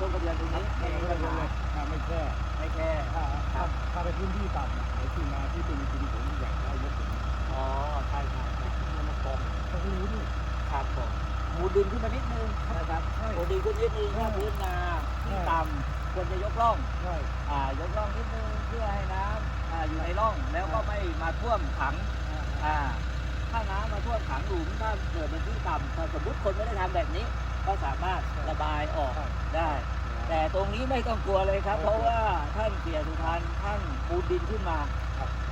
ลงทะเบียนตรงนี้ไม่มีปัญหาไม่แค่ไม่แค่ถ้าถ้าถ้าไปพื้นที่ต่ำอะไอ้ที่นาที่เป็นชุมชนใหญ่ได้ยกถึงอ๋อใช่ใช่ใช่มันมากองเขารู้นี่ครับผมหมูดินขึ้นมานิดนึงนะครับใช่หมูดินขึ้นนิดนึงถ้าพื้นนาที่ต่ำควรจะยกร่องอ่ายกร่องนิดนึงเพื่อให้น้ำอ่าอยู่ในร่องแล้วก็ไม่มาท่วมขังอ่าถ้าน้ำมาท่วมขังหลุมถ้าเกิดเป็นที่ต่ำสมมติคนไม่ได้ทำแบบนี้ก็สามารถ ออกได้ แต่ตรงนี้ไม่ต้องกลัวเลยครับ เพราะว่าท่านเสียสุพรรณท่านปูนดินขึ้นมา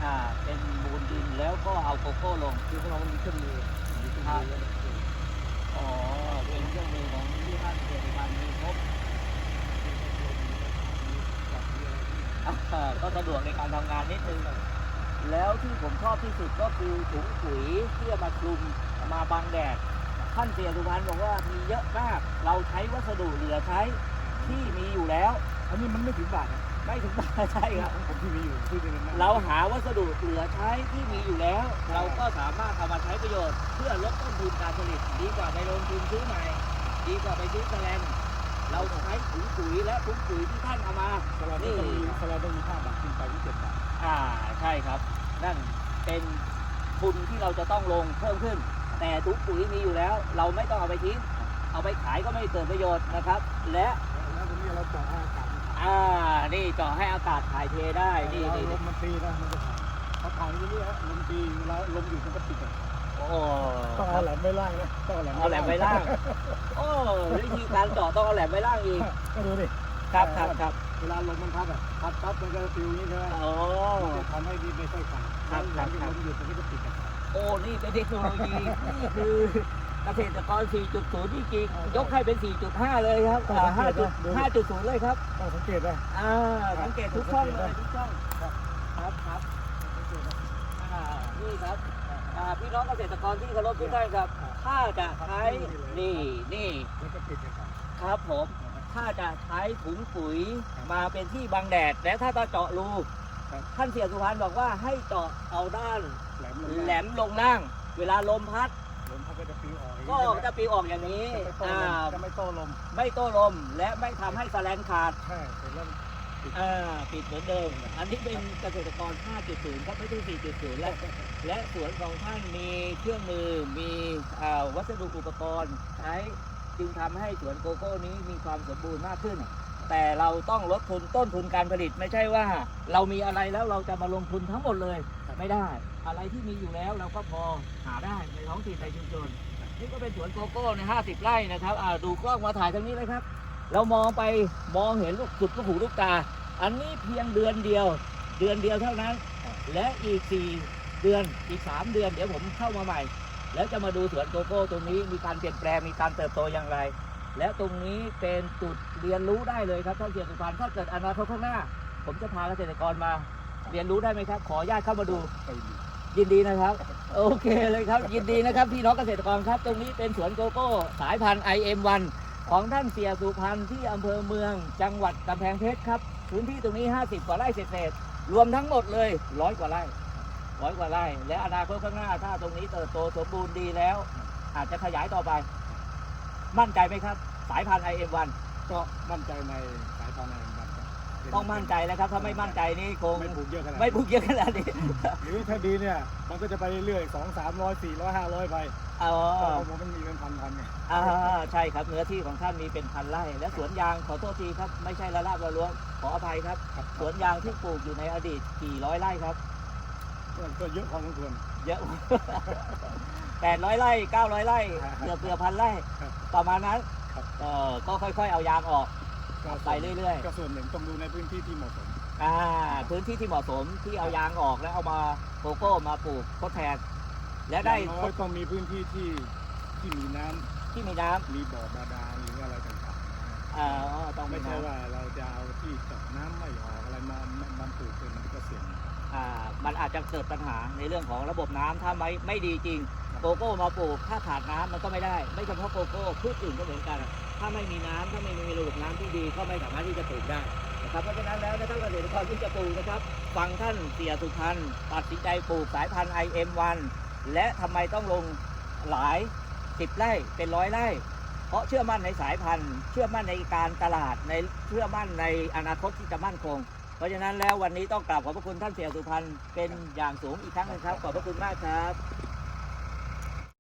อ่าเป็นมูลดินแล้วก็เอาโกโก้ลงคือของเรามันมีเครื่องมือมีเครื่องมือแล้วอ๋อเป็นเครื่องมือของที่ท่านเสียสุพรรณมีครบอ่าก็สะดวกในการทำงานนิดนึงแล้วที่ผมชอบที่สุดก็คือถุงปุ๋ยที่เอามาคลุมมาบังแดด ท่านเสียสุพรรณบอกว่ามีเยอะมาก เราใช้วัสดุเหลือใช้ที่มีอยู่แล้ว อันนี้มันไม่ถึงบาทนะไม่ถึงบาทใช่ครับของผมที่มีอยู่ที่นี่มันเราหาวัสดุเหลือใช้ที่มีอยู่แล้ว เราก็สามารถเอามาใช้ประโยชน์ เพื่อลดต้นทุนการผลิต ดีกว่าไปลงทุนซื้อใหม่ ดีกว่าไปซื้อแสลนเราใช้ถุงปุ๋ยและถุงปุ๋ยที่ท่านเอามาสลัดต้องมีสลัดต้องมีห้าบาทขึ้นไปที่เจ็ดบาทอ่าใช่ครับ นั่นเป็นทุนที่เราจะต้องลงเพิ่มขึ้น แต่ถุงปุ๋ยมีอยู่แล้ว เราไม่ต้องเอาไปทิ้ง เอาไปขายก็ไม่เกิดประโยชน์นะครับ และแล้วตรงนี้เราเจาะให้อากาศมันผ่านอ่านี่เจาะให้อากาศถ่ายเทได้นี่เรานี่ลมมันตีนะมันจะผ่านพอผ่านตรงนี้ฮะลมตีเวลาลมอยู่มันก็ติดอะโอ้ต้องเอาแหลมไว้ล่างนะต้องเอาแหลมเอาแหลมไว้ล่างโอ้วิธีการเจาะต้องเอาแหลมไว้ล่างอีกก็ดูดิครับครับครับเวลาลมมันพัดอะพัดปั๊บมันก็ฟิวอย่างนี้ใช่ไหมโอ้มันจะทำให้ดีไม่ค่อยขาดครับหครัลับงจากครับลมหยุดมันก็จะติดกัน โอ้นี่เป็นเทคโนโลยีนี่คือเกษตรกร 4.0 จริงๆยกให้เป็น 4.5 เลยครับอ่า5.5 5.0 เลยครับต้องสังเกตนะอ่าสังเกตทุกช่องเลยทุกช่องครับครับอ่านี่ครับอ่าพี่น้องเกษตรกรที่เคารพทุกท่านครับ ถ้าจะใช้นี่นี่แล้วก็ติดกันไปครับผมถ้าจะใช้ถุงปุ๋ยมาเป็นที่บังแดดและถ้าจะเจาะรูท่านเสียสุพรรณบอกว่าให้เจาะเอาด้าน แหลมแหลมลงล่าง เวลาลมพัด ลมพัดก็จะฟิวออกก็จะปลิวออกอย่างนี้จะไม่โต้อ่าลมจะไม่โต้ลม ไม่โต้ลมและไม่ทำให้สแลนขาดใช่เสร็จแล้วอ่าปิดเหมือนเดิม อันนี้เป็นเกษตรกร 5.0 ครับไม่ใช่ 4.0 และและสวนของท่านมีเครื่องมือ มีอ่าวัสดุอุปกรณ์ใช้จึงทำให้สวนโกโก้นี้มีความสมบูรณ์มากขึ้น แต่เราต้องลดทุนต้นทุนการผลิตไม่ใช่ว่า เรามีอะไรแล้วเราจะมาลงทุนทั้งหมดเลย ไม่ได้ อะไรที่มีอยู่แล้วเราก็พอหาได้ในท้องถิ่นในชุมชนนี่ก็เป็นสวนโกโก้ใน 50 ไร่นะครับอ่าดูกล้องมาถ่ายทางนี้เลยครับ เรามองไปมองเห็นลูกสุดลูกหูลูกตา อันนี้เพียงเดือนเดียว เดือนเดียวเท่านั้น และอีก 4 เดือนอีก 3 เดือน เดี๋ยวผมเข้ามาใหม่ แล้วจะมาดูสวนโกโก้ตรงนี้มีการเปลี่ยนแปลงมีการเติบโตอย่างไร และตรงนี้เป็นจุดเรียนรู้ได้เลยครับท่านเสียสุพรรณถ้าเกิดอนาคตข้างหน้า ผมจะพาเกษตรกรมา เรียนรู้ได้ไหมครับ ขอญาตเข้ามาดู ยินดีนะครับ โอเคเลยครับ ยินดีนะครับ พี่น้องเกษตรกรครับ ตรงนี้เป็นสวนโกโก้ สายพันธุ์ IM1 ของท่านเสียสุพันธ์ที่อำเภอเมือง จังหวัดกำแพงเพชรครับ พื้นที่ตรงนี้ 50 กว่าไร่เศษๆรวมทั้งหมดเลยร้อยกว่าไร่ร้อยกว่าไร่ และอนาคตข้างหน้าถ้าตรงนี้เติบโตสมบูรณ์ดีแล้ว อาจจะขยายต่อไป มั่นใจไหมครับ สายพันธุ์ IM1 ก็มั่นใจในสายพันธุ์ IM1 ต้องมั่นใจแล้วครับ ถ้าไม่มั่นใจนี่คงไม่ปลูกเยอะขนาดไม่ปลูกเยอะขนาดนี้หรือถ้าดีเนี่ยมันก็จะไปเรื่อยๆสองสามร้อยสี่ร้อยห้าร้อยไปอ๋อเพราะมันมีเป็นพันพันๆไงอ่าใช่ครับเนื้อที่ของท่านมีเป็นพันไร่ และสวนยางขอโทษทีครับ ไม่ใช่ละลาบละล้วงขออภัยครับครับสวนยางที่ปลูกอยู่ในอดีตกี่ร้อยไร่ครับก็ก็เยอะพอสมควรเยอะแปดร้อยไร่เก้าร้อยไร่ครับเกือบเกือบพันไร่ครับประมาณนั้นครับเออก็ค่อยๆเอายางออกก็ ไปเรื่อยก็ส่วนหนึ่งต้องดูในพื้นที่ที่เหมาะสมๆอ่าพื้นที่ที่เหมาะสมที่เอายางออกแล้วเอามาโกโก้มาปลูกทดแทนและได้อย่างน้อยต้องมีพื้นที่ที่ที่มีน้ำที่มีน้ำมีบ่อบาดาลหรืออะไรต่างอ่าต้องๆไม่ไม่ใช่ใช่ว่าว่าเราจะเอาที่เจาะน้ำไม่ออกอะไรมามามาปลูกเป็นมันก็เสี่ยงอ่า มันอาจจะเกิดปัญหาในเรื่องของระบบน้ำถ้าไม่ไม่ดีจริง โกโก้มาปลูกถ้าขาดน้ำมันก็ไม่ได้ ไม่เฉพาะโกโก้พืชอื่นก็เหมือนกัน ถ้าไม่มีน้ำถ้าไม่มีระบบน้ำที่ดีก็ไม่สามารถที่จะปลูกได้นะครับเพราะฉะนั้นแล้วนะครับเกษตรกรที่จะปลูกนะครับ ฟังท่านเสียสุพรรณตัดสินใจปลูกสายพันธุ์ IM1 และทำไมต้องลงหลายสิบไร่เป็นร้อยไร่ เพราะเชื่อมั่นในสายพันธุ์ เชื่อมั่นในการตลาดในเชื่อมั่นในอนาคตที่จะมั่นคง ราะฉะนั้นแล้ววันนี้ต้องกราบขอบพระคุณท่านเสี่ยสุพรรณเป็นอย่างสูงอีกครั้งหนึงครับ ขอบพระคุณมากครับ